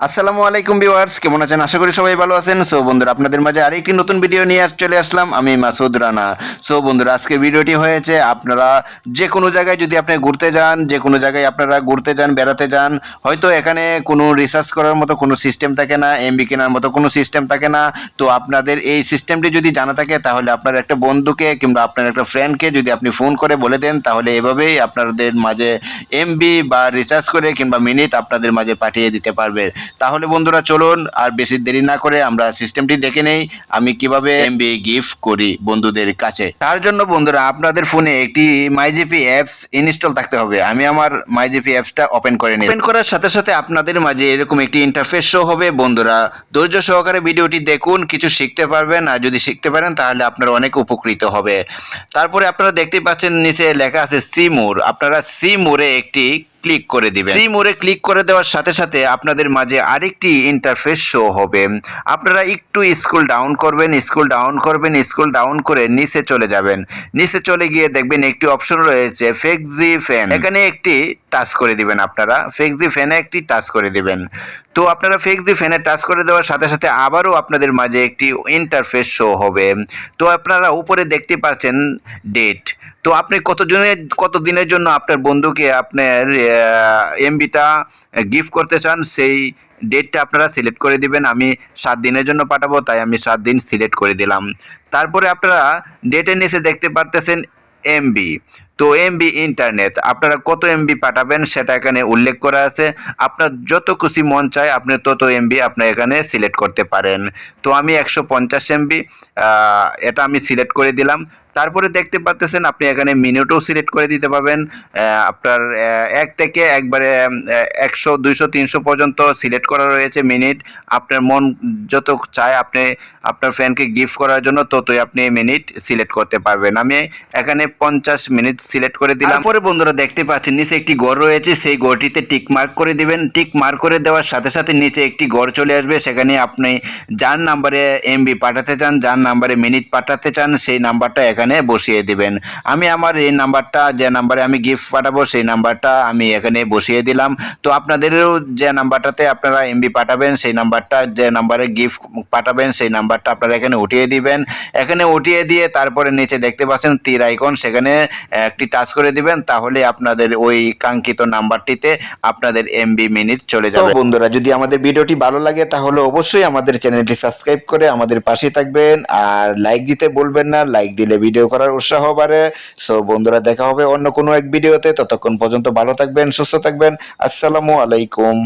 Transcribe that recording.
আসসালামু আলাইকুম ভিউয়ার্স, কেমন আছেন? আশা করি সবাই ভালো আছেন। সো বন্ধুরা, আপনাদের মাঝে আরেকটি নতুন ভিডিও নিয়ে চলে আসলাম। আমি মাসুদ রানা। সো বন্ধুরা আজকের ভিডিওটি হয়েছে আপনারা যে কোনো জায়গায় যদি আপনি ঘুরতে যান যে কোনো জায়গায় আপনারা ঘুরতে যান, বেড়াতে যান, হয়তো এখানে কোনো রিসার্চ করার মতো কোনো সিস্টেম থাকে না এমবি কেনার মতো কোনো সিস্টেম থাকে না। তো আপনাদের এই সিস্টেমটি যদি জানা থাকে, তাহলে আপনার একটা বন্ধুকে কিংবা আপনার একটা ফ্রেন্ডকে যদি আপনি ফোন করে বলে দেন, তাহলে এভাবেই আপনাদের মাঝে এমবি বা রিচার্জ করে কিংবা মিনিট আপনাদের মাঝে পাঠিয়ে দিতে পারবে। তাহলে বন্ধুরা চলুন, আর বেশি দেরি না করে আমরা সিস্টেমটি দেখে নেই। আমি কীভাবে এমবি গিফট করি বন্ধুদের কাছে? তার জন্য বন্ধুরা আপনাদের ফোনে একটি মাইজিপি অ্যাপস ইনস্টল থাকতে হবে। আমি আমার মাইজিপি অ্যাপসটা ওপেন করে নিই ওপেন করার সাথে সাথে আপনাদের মাঝে এরকম একটি ইন্টারফেস শো হবে। বন্ধুরা ধৈর্য সহকারে ভিডিওটি দেখুন, কিছু শিখতে পারবেন, আর যদি শিখতে পারেন তাহলে আপনারা অনেক উপকৃত হবে। তারপরে আপনারা দেখতে পাচ্ছেন নিচে লেখা আছে সি মোর আপনারা সি মোরে একটি ক্লিক করে দিবেন। সি মোড়ে ক্লিক করে দেওয়ার সাথে সাথে আপনাদের মাঝে আরেকটি ইন্টারফেস শো হবে। আপনারা একটু স্কুল ডাউন করবেন স্কুল ডাউন করবেন স্কুল ডাউন করে নিচে চলে যাবেন। নিচে চলে গিয়ে দেখবেন একটি অপশন রয়েছে ফেক্সি ফ্যান এখানে একটি টাচ করে দিবেন আপনারা। ফেক্সি ফ্যানে একটি টাচ করে দিবেন। তো আপনারা ফেক্সি ফ্যানে টাচ করে দেওয়ার সাথে সাথে আবারও আপনাদের মাঝে একটি ইন্টারফেস শো হবে। তো আপনারা উপরে দেখতে পাচ্ছেন ডেট তো আপনি কতজনের কত দিনের জন্য আপনার বন্ধুকে আপনার এমবিটা গিফট করতে চান, সেই ডেটটা আপনারা সিলেক্ট করে দিবেন। আমি সাত দিনের জন্য পাঠাবো, তাই আমি সাত দিন সিলেক্ট করে দিলাম। তারপরে আপনারা ডেটের নিচে দেখতে পারতেছেন এমবি তো এমবি ইন্টারনেট আপনারা কত এমবি পাঠাবেন সেটা এখানে উল্লেখ করা আছে। আপনার যত খুশি মন চায়, আপনি তত এমবি আপনার এখানে সিলেক্ট করতে পারেন। তো আমি একশো পঞ্চাশ এমবি এটা আমি সিলেক্ট করে দিলাম। তারপরে দেখতে পাচ্তেছেন আপনি এখানে মিনিটও সিলেক্ট করে দিতে পারবেন। আপনার এক থেকে একবারে একশো, দুইশো, তিনশো পর্যন্ত সিলেক্ট করা রয়েছে মিনিট আপনার মন যত চায় আপনি আপনার ফ্যানকে গিফট করার জন্য ততই আপনি মিনিট সিলেক্ট করতে পারবেন। আমি এখানে পঞ্চাশ মিনিট সিলেক্ট করে দিলাম। তারপরে বন্ধুরা দেখতে পাচ্ছেন, নিচে একটি ঘর রয়েছে, সেই ঘরটিতে টিক মার্ক করে দিবেন। টিক মার্ক করে দেওয়ার সাথে সাথে নিচে একটি ঘর চলে আসবে। সেখানে আপনি যার নাম্বারে এমবি পাঠাতে চান, যার নাম্বারে মিনিট পাঠাতে চান, সেই নাম্বারটা এখানে বসিয়ে দিবেন। আমি আমার এই নাম্বারটা, যে নাম্বারে আমি গিফট পাঠাবো, সেই নাম্বারটা আমি এখানে বসিয়ে দিলাম। তো আপনাদেরও যে নাম্বারটাতে আপনারা এমবি পাঠাবেন, সেই নাম্বারটা, যে নাম্বারে গিফট পাঠাবেন, সেই নাম্বারটা আপনারা এখানে উঠিয়ে দিবেন। এখানে উঠিয়ে দিয়ে তারপরে নিচে দেখতে পাচ্ছেন তীর আইকন সেখানে একটি টাচ করে দিবেন। তাহলে আপনাদের ওই কাঙ্ক্ষিত নাম্বারটিতে আপনাদের এমবি মিনিট চলে যাবে। বন্ধুরা, যদি আমাদের ভিডিওটি ভালো লাগে, তাহলে অবশ্যই আমাদের চ্যানেলটি সাবস্ক্রাইব করে আমাদের পাশে থাকবেন। আর লাইক দিতে বলবেন না লাইক দিলে ভিডিও করার উৎসাহ বাড়ে। সো বন্ধুরা, দেখা হবে অন্য কোনো এক ভিডিওতে। ততক্ষণ পর্যন্ত ভালো থাকবেন, সুস্থ থাকবেন। আসসালামু আলাইকুম।